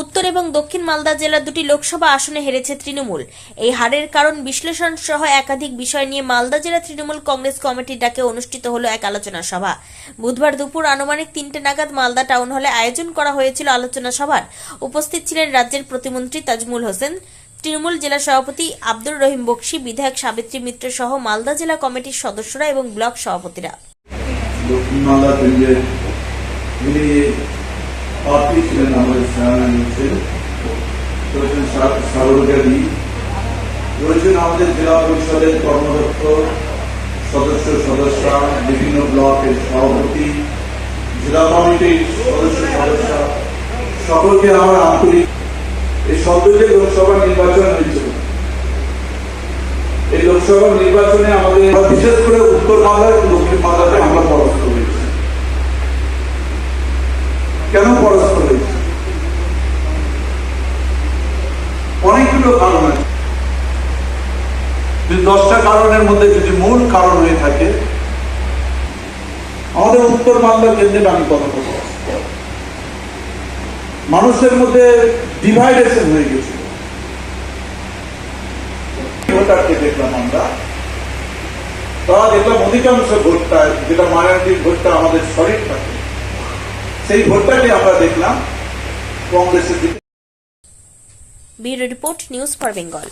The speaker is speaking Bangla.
উত্তর এবং দক্ষিণ মালদা জেলার দুটি লোকসভা আসনে হেরেছে তৃণমূল। এই হারের কারণ বিশ্লেষণ সহ একাধিক বিষয় নিয়ে মালদা জেলা তৃণমূল কংগ্রেস কমিটির ডাকে অনুষ্ঠিত হলো এক আলোচনা সভা। বুধবার দুপুর আনুমানিক তিনটে নাগাদ মালদা টাউন হলে আয়োজন করা হয়েছিল আলোচনা সভার। উপস্থিত ছিলেন রাজ্যের প্রতিমন্ত্রী তাজমুল হোসেন, তৃণমূল জেলা সভাপতি আব্দুর রহিম বক্সি, বিধায়ক সাবিত্রী মিত্র সহ মালদা জেলা কমিটির সদস্যরা এবং ব্লক সভাপতিরা দক্ষিণ মালদা কেন্দ্রের যিনি প্রার্থী ছিলেন আমাদের সেনানিতে রয়েছেন সাগরকারী রয়েছেন আমাদের জেলা পরিষদের কর্মদক্ষ, সদস্য, সদস্যা, বিভিন্ন ব্লকের সভাপতি, জেলা কমিটির সদস্য, সদস্যা, সকলকে আমার আন্তরিক এই সদ্যকে লোকসভা নির্বাচন হয়েছিল এই লোকসভা নির্বাচনে আমাদের বিশেষ করে উত্তর বাংলা এবং দক্ষিণ বাংলাতে কেন পরাস্ত হয়েছি অনেকগুলো কারণ আছে। যদি দশটা কারণের মধ্যে যদি মূল কারণ হয়ে থাকে, আমাদের উত্তর বাংলা কেন্দ্রে আমি কথা বলব। মানুষের মধ্যে ডিভাইডেশন হয়ে গেছিল দেখলাম আমরা। তারা দেখলাম অধিকাংশ ভোটটা, যেটা মাইনরিটির ভোটটা আমাদের শরীর থাকে। সেই ভোটটাকে আমরা দেখলাম কংগ্রেসের দিকে bureau report news for Bengal